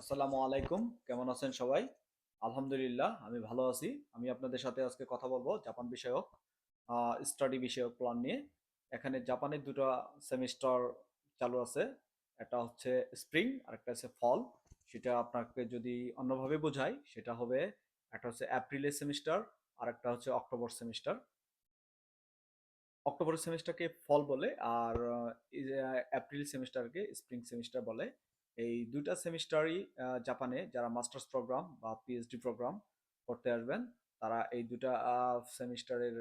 আসসালামু আলাইকুম। কেমন আছেন সবাই? আলহামদুলিল্লাহ, আমি ভালো আছি। আমি আপনাদের সাথে আজকে কথা বলব জাপান বিষয়ক স্টাডি বিষয়ক প্ল্যান নিয়ে। এখানে জাপানের দুটো সেমিস্টার চালু আছে। একটা হচ্ছে স্প্রিং আর একটা হচ্ছে ফল সেটা আপনাকে যদি অন্যভাবে বোঝাই সেটা হবে একটা হচ্ছে এপ্রিলের সেমিস্টার আর একটা হচ্ছে অক্টোবর সেমিস্টার অক্টোবর সেমিস্টারকে ফল বলে, আর এপ্রিল সেমিস্টারকে স্প্রিং সেমিস্টার বলে। এই দুইটা সেমিস্টারই জাপানে যারা মাস্টার্স প্রোগ্রাম বা পিএইচডি প্রোগ্রাম করতে আসবেন, তারা এই দুটা সেমিস্টারের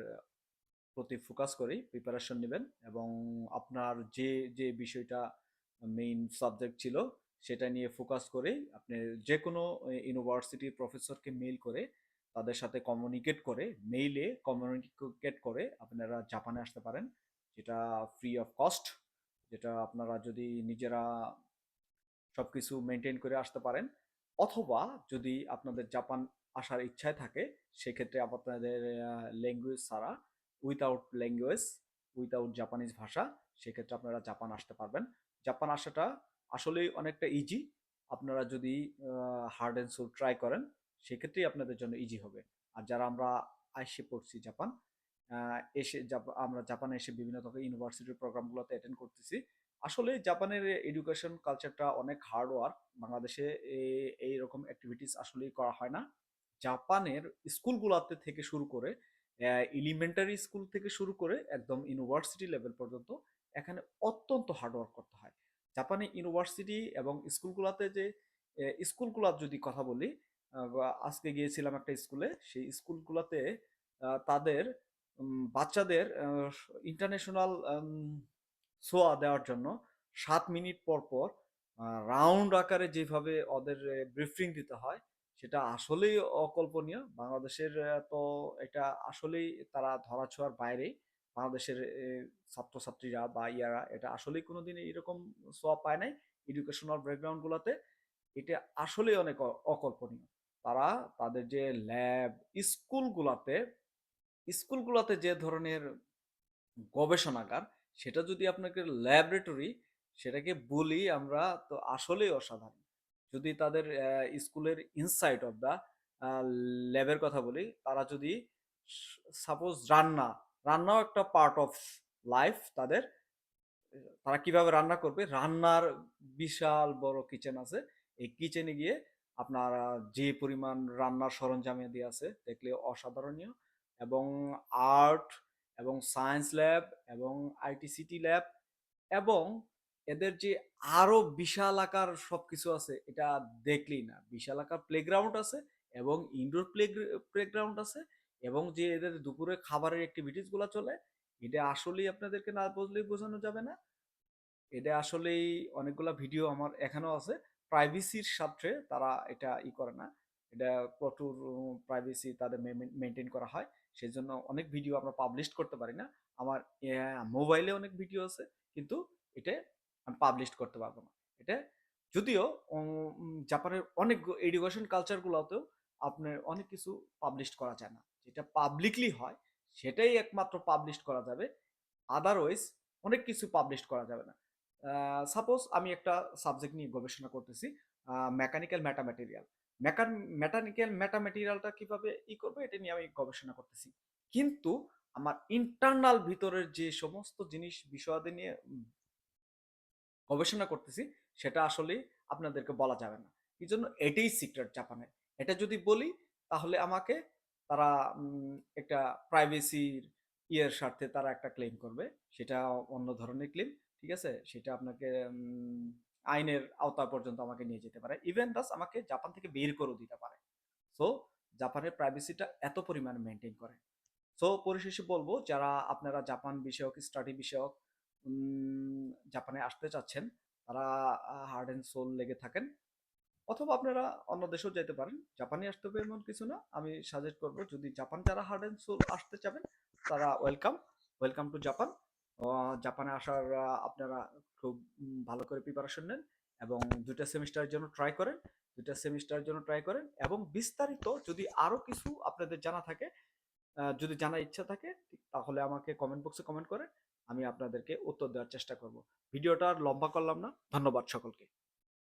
প্রতি ফোকাস করেই প্রিপারেশন নেবেন এবং আপনার যে যে বিষয়টা মেইন সাবজেক্ট ছিল সেটা নিয়ে ফোকাস করেই আপনি যে কোনো ইউনিভার্সিটির প্রফেসরকে মেইল করে তাদের সাথে কমিউনিকেট করে মেইলে কমিউনিকেট করে আপনারা জাপানে আসতে পারেন। যেটা ফ্রি অফ কস্ট যেটা আপনারা যদি নিজেরা সবকিছু মেনটেন করে আসতে পারেন। অথবা যদি আপনাদের জাপান আসার ইচ্ছায় থাকে, সেক্ষেত্রে আপনাদের ল্যাঙ্গুয়েজ ছাড়া উইথাউট ল্যাঙ্গুয়েজ উইথাউট জাপানিজ ভাষা, সেক্ষেত্রে আপনারা জাপান আসতে পারবেন। জাপান আসাটা আসলেই অনেকটা ইজি আপনারা যদি হার্ড অ্যান্ড সোল ট্রাই করেন, সেক্ষেত্রেই আপনাদের জন্য ইজি হবে। আর যারা আমরা আইসে পড়ছি জাপান এসে আমরা জাপানে এসে বিভিন্ন ধরনের ইউনিভার্সিটির প্রোগ্রামগুলোতে অ্যাটেন্ড করতেছি। আসলে জাপানের এডুকেশন কালচারটা অনেক হার্ড ওয়ার্ক বাংলাদেশে এই রকম অ্যাক্টিভিটিস আসলেই করা হয় না। জাপানের স্কুলগুলোতে থেকে শুরু করে এলিমেন্টারি স্কুল থেকে শুরু করে একদম ইউনিভার্সিটি লেভেল পর্যন্ত এখানে অত্যন্ত হার্ড ওয়ার্ক করতে হয়। জাপানে ইউনিভার্সিটি এবং স্কুলগুলোতে যে স্কুলগুলোর যদি কথা বলি আজকে গিয়েছিলাম একটা স্কুলে সেই স্কুলগুলোতে তাদের বাচ্চাদের ইন্টারন্যাশনাল সোয়া দেওয়ার জন্য সাত মিনিট পর পর রাউন্ড আকারে যেভাবে ওদের ব্রিফিং দিতে হয়, সেটা আসলেই অকল্পনীয়। বাংলাদেশের তো এটা আসলেই তারা ধরাছোঁয়ার বাইরেই। বাংলাদেশের ছাত্রছাত্রীরা বা ইয়ারা এটা আসলেই কোনোদিন এরকম সোয়া পায় নাই এডুকেশনাল ব্যাকগ্রাউন্ডগুলোতে এটা আসলেই অনেক অকল্পনীয়। তারা তাদের যে ল্যাব স্কুলগুলোতে স্কুলগুলোতে যে ধরনের গবেষণাগার, সেটা যদি আপনাকে ল্যাবরেটরি সেটাকে বলি আমরা তো আসলেই অসাধারণ। যদি তাদের স্কুলের ইনসাইট অফ দ্য ল্যাবের কথা বলি, তারা যদি সাপোজ রান্না, রান্নাও একটা পার্ট অফ লাইফ তাদের, তারা কীভাবে রান্না করবে? রান্নার বিশাল বড় কিচেন আছে। এই কিচেনে গিয়ে আপনার যে পরিমাণ রান্নার সরঞ্জামে দিয়ে আছে, দেখলে অসাধারণীয়। এবং আর্ট এবং সায়েন্স ল্যাব এবং আইটিসিটি ল্যাব এবং এদের যে আরও বিশাল আকার সবকিছু আছে, এটা দেখলেই না। বিশাল আকার প্লেগ্রাউন্ড আছে এবং ইনডোর প্লে প্লেগ্রাউন্ড আছে এবং যে এদের দুপুরে খাবারের অ্যাক্টিভিটিসগুলা চলে, এটা আসলেই আপনাদেরকে না বুঝলেই বোঝানো যাবে না। এটা আসলেই অনেকগুলা ভিডিও আমার এখানেও আছে। প্রাইভেসির স্বার্থে তারা এটা ই করে না। এটা প্রচুর প্রাইভেসি তাদের মেনটেন করা হয়। সেই জন্য অনেক ভিডিও আমরা পাবলিশ করতে পারি না। আমার মোবাইলে অনেক ভিডিও আছে, কিন্তু এটা আমি পাবলিশ করতে পারব না। এটা যদিও জাপানের অনেক এডুকেশন কালচারগুলোতেও আপনার অনেক কিছু পাবলিশ করা যায় না। যেটা পাবলিকলি হয়, সেটাই একমাত্র পাবলিশ করা যাবে। আদারওয়াইজ অনেক কিছু পাবলিশ করা যাবে না। সাপোজ আমি একটা সাবজেক্ট নিয়ে গবেষণা করতেছি মেকানিক্যাল ম্যাটামেটেরিয়াল মেকান মেকানিক্যাল ম্যাটামেটেরিয়ালটা কীভাবে ই করবে, এটা নিয়ে আমি গবেষণা করতেছি। কিন্তু আমার ইন্টারনাল ভিতরের যে সমস্ত জিনিস, বিষয়াদি নিয়ে গবেষণা করতেছি, সেটা আসলে আপনাদেরকে বলা যাবে না। এই জন্য এটাই সিক্রেট জাপানের। এটা যদি বলি, তাহলে আমাকে তারা একটা প্রাইভেসির ইয়ের স্বার্থে তারা একটা ক্লেম করবে। সেটা অন্য ধরনের ক্লেম ঠিক আছে? সেটা আপনাকে আইনের আওতা পর্যন্ত আমাকে নিয়ে যেতে পারে। ইভেন দাস আমাকে জাপান থেকে বের করেও দিতে পারে। সো জাপানের প্রাইভেসিটা এত পরিমাণে মেনটেন করে। সো পরিশেষে বলব, যারা আপনারা জাপান বিষয়ক স্টাডি বিষয়ক জাপানে আসতে চাচ্ছেন, তারা হার্ড অ্যান্ড সোল লেগে থাকেন। অথবা আপনারা অন্য দেশেও যেতে পারেন। জাপানে আসতে হবে এমন কিছু না। আমি সাজেস্ট করব, যদি জাপান যারা হার্ড অ্যান্ড সোল আসতে চাবেন, তারা ওয়েলকাম ওয়েলকাম টু জাপান জাপানে আসার আপনারা খুব ভালো করে প্রিপারেশন নেন এবং দুইটা সেমিস্টারের জন্য ট্রাই করেন, দুইটা সেমিস্টারের জন্য ট্রাই করেন এবং বিস্তারিত যদি আরও কিছু আপনাদের জানা থাকে যদি জানার ইচ্ছা থাকে তাহলে আমাকে কমেন্ট বক্সে কমেন্ট করেন আমি আপনাদেরকে উত্তর দেওয়ার চেষ্টা করব। ভিডিওটা আর লম্বা করলাম না, ধন্যবাদ সকলকে।